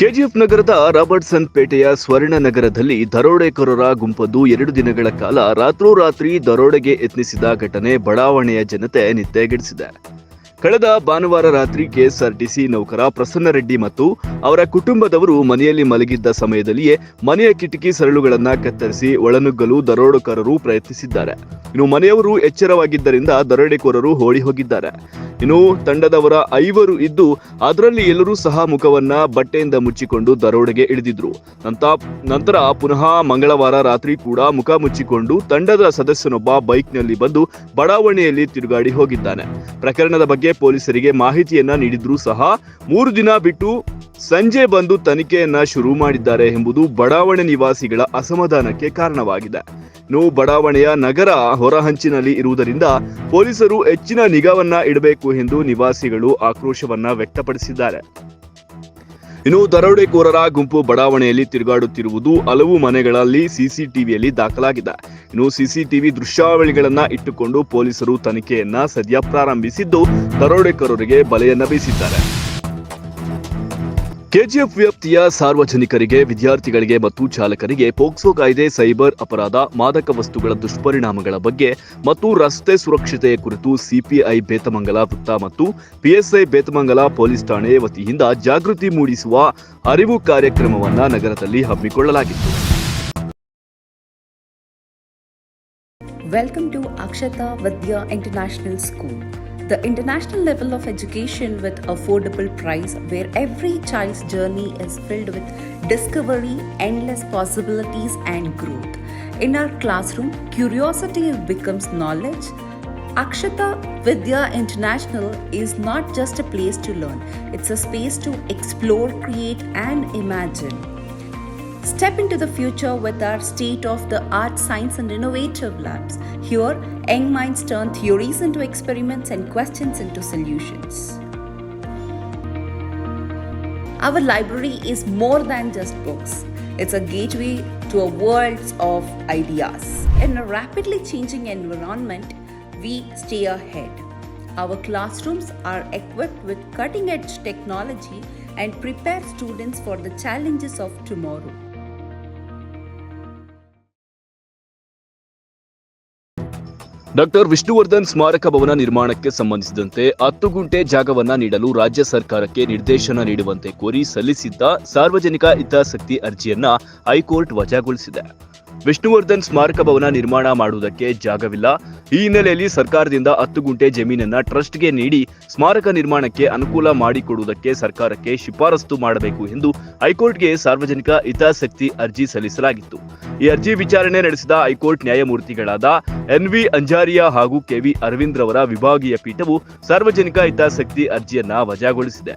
KGF ನಗರದ Robertson ಪೇಟೆಯ ಸ್ವರ್ಣ ನಗರದಲ್ಲಿ ದರೋಡೆಕೋರರ ಗುಂಪೊಂದು ಎರಡು ದಿನಗಳ ಕಾಲ ರಾತ್ರೋರಾತ್ರಿ ದರೋಡೆಗೆ ಯತ್ನಿಸಿದ ಘಟನೆ ಬಡಾವಣೆಯ ಜನತೆ ನಿದ್ದೆಗೆಡಿಸಿದೆ. ಕಳೆದ ಭಾನುವಾರ ರಾತ್ರಿ ಕೆಎಸ್ಆರ್ಟಿಸಿ ನೌಕರ ಪ್ರಸನ್ನ ರೆಡ್ಡಿ ಮತ್ತು ಅವರ ಕುಟುಂಬದವರು ಮನೆಯಲ್ಲಿ ಮಲಗಿದ್ದ ಸಮಯದಲ್ಲಿಯೇ ಮನೆಯ ಕಿಟಕಿ ಸರಳುಗಳನ್ನು ಕತ್ತರಿಸಿ ಒಳನುಗ್ಗಲು ದರೋಡೆಕೋರರು ಪ್ರಯತ್ನಿಸಿದ್ದಾರೆ. ಇನ್ನು ಮನೆಯವರು ಎಚ್ಚರವಾಗಿದ್ದರಿಂದ ದರೋಡೆಕೋರರು ಓಡಿ ಹೋಗಿದ್ದಾರೆ. ಇನ್ನು ತಂಡದವರ ಐವರು ಇದ್ದು ಅದರಲ್ಲಿ ಎಲ್ಲರೂ ಸಹ ಮುಖವನ್ನ ಬಟ್ಟೆಯಿಂದ ಮುಚ್ಚಿಕೊಂಡು ದರೋಡೆಗೆ ಇಳಿದಿದ್ರು. ನಂತ ನಂತರ ಪುನಃ ಮಂಗಳವಾರ ರಾತ್ರಿ ಕೂಡ ಮುಖ ಮುಚ್ಚಿಕೊಂಡು ತಂಡದ ಸದಸ್ಯನೊಬ್ಬ ಬೈಕ್ನಲ್ಲಿ ಬಂದು ಬಡಾವಣೆಯಲ್ಲಿ ತಿರುಗಾಡಿ ಹೋಗಿದ್ದಾನೆ. ಪ್ರಕರಣದ ಬಗ್ಗೆ ಪೊಲೀಸರಿಗೆ ಮಾಹಿತಿಯನ್ನ ನೀಡಿದ್ರೂ ಸಹ ಮೂರು ದಿನ ಬಿಟ್ಟು ಸಂಜೆ ಬಂದು ತನಿಖೆಯನ್ನ ಶುರು ಮಾಡಿದ್ದಾರೆ ಎಂಬುದು ಬಡಾವಣೆ ನಿವಾಸಿಗಳ ಅಸಮಾಧಾನಕ್ಕೆ ಕಾರಣವಾಗಿದೆ. ಇನ್ನು ಬಡಾವಣೆಯ ನಗರ ಹೊರಹಂಚಿನಲ್ಲಿ ಇರುವುದರಿಂದ ಪೊಲೀಸರು ಹೆಚ್ಚಿನ ನಿಗಾವನ್ನ ಇಡಬೇಕು ಎಂದು ನಿವಾಸಿಗಳು ಆಕ್ರೋಶವನ್ನ ವ್ಯಕ್ತಪಡಿಸಿದ್ದಾರೆ. ಇನ್ನು ದರೋಡೆಕೋರರ ಗುಂಪು ಬಡಾವಣೆಯಲ್ಲಿ ತಿರುಗಾಡುತ್ತಿರುವುದು ಹಲವು ಮನೆಗಳಲ್ಲಿ ಸಿಸಿಟಿವಿಯಲ್ಲಿ ದಾಖಲಾಗಿದೆ. ಇನ್ನು ಸಿಸಿಟಿವಿ ದೃಶ್ಯಾವಳಿಗಳನ್ನ ಇಟ್ಟುಕೊಂಡು ಪೊಲೀಸರು ತನಿಖೆಯನ್ನ ಸದ್ಯ ಪ್ರಾರಂಭಿಸಿದ್ದು ದರೋಡೆಕೋರರಿಗೆ ಬಲೆಯನ್ನ ಬೀಸಿದ್ದಾರೆ ಕೆಜಿಎಫ್ ವ್ಯಾಪ್ತಿಯ ಸಾರ್ವಜನಿಕರಿಗೆ, ವಿದ್ಯಾರ್ಥಿಗಳಿಗೆ ಮತ್ತು ಚಾಲಕರಿಗೆ ಪೋಕ್ಸೋ ಕಾಯ್ದೆ, ಸೈಬರ್ ಅಪರಾಧ, ಮಾದಕ ವಸ್ತುಗಳ ದುಷ್ಪರಿಣಾಮಗಳ ಬಗ್ಗೆ ಮತ್ತು ರಸ್ತೆ ಸುರಕ್ಷತೆಯ ಕುರಿತು ಸಿಪಿಐ ಬೇತಮಂಗಲ ವೃತ್ತ ಮತ್ತು ಪಿಎಸ್ಐ ಬೇತಮಂಗಲ ಪೊಲೀಸ್ ಠಾಣೆ ವತಿಯಿಂದ ಜಾಗೃತಿ ಮೂಡಿಸುವ ಅರಿವು ಕಾರ್ಯಕ್ರಮವನ್ನು ನಗರದಲ್ಲಿ ಹಮ್ಮಿಕೊಳ್ಳಲಾಗಿತ್ತು. Welcome to Akshata Vidya International School, the international level of education with affordable price where every child's journey is filled with discovery, endless possibilities and growth. In our classroom, curiosity becomes knowledge. Akshata Vidya International is not just a place to learn, it's a space to explore, create and imagine. Step into the future with our state of the art, science, and innovative labs. Here, young minds turn theories into experiments and questions into solutions. Our library is more than just books, it's a gateway to a world of ideas. In a rapidly changing environment, we stay ahead. Our classrooms are equipped with cutting edge technology and prepare students for the challenges of tomorrow. Doctor Vishnuvardhan ಸ್ಮಾರಕ ಭವನ ನಿರ್ಮಾಣಕ್ಕೆ ಸಂಬಂಧಿಸಿದಂತೆ ಹತ್ತು ಗುಂಟೆ ಜಾಗವನ್ನ ನೀಡಲು ರಾಜ್ಯ ಸರ್ಕಾರಕ್ಕೆ ನಿರ್ದೇಶನ ನೀಡುವಂತೆ ಕೋರಿ ಸಲ್ಲಿಸಿದ್ದ ಸಾರ್ವಜನಿಕ ಹಿತಾಸಕ್ತಿ ಅರ್ಜಿಯನ್ನ ಹೈಕೋರ್ಟ್ ವಜಾಗೊಳಿಸಿದೆ. ವಿಷ್ಣುವರ್ಧನ್ ಸ್ಮಾರಕ ಭವನ ನಿರ್ಮಾಣ ಮಾಡುವುದಕ್ಕೆ ಜಾಗವಿಲ್ಲ. ಈ ಹಿನ್ನೆಲೆಯಲ್ಲಿ ಸರ್ಕಾರದಿಂದ ಹತ್ತು ಗುಂಟೆ ಜಮೀನನ್ನ ಟ್ರಸ್ಟ್ಗೆ ನೀಡಿ ಸ್ಮಾರಕ ನಿರ್ಮಾಣಕ್ಕೆ ಅನುಕೂಲ ಮಾಡಿಕೊಡುವುದಕ್ಕೆ ಸರ್ಕಾರಕ್ಕೆ ಶಿಫಾರಸ್ತು ಮಾಡಬೇಕು ಎಂದು ಹೈಕೋರ್ಟ್ಗೆ ಸಾರ್ವಜನಿಕ ಹಿತಾಸಕ್ತಿ ಅರ್ಜಿ ಸಲ್ಲಿಸಲಾಗಿತ್ತು. ಈ ಅರ್ಜಿ ವಿಚಾರಣೆ ನಡೆಸಿದ ಹೈಕೋರ್ಟ್ ನ್ಯಾಯಮೂರ್ತಿಗಳಾದ ಎನ್ ವಿ ಅಂಜಾರಿಯಾ ಹಾಗೂ ಕೆವಿ ಅರವಿಂದ್ ರವರ ವಿಭಾಗೀಯ ಪೀಠವು ಸಾರ್ವಜನಿಕ ಹಿತಾಸಕ್ತಿ ಅರ್ಜಿಯನ್ನ ವಜಾಗೊಳಿಸಿದೆ.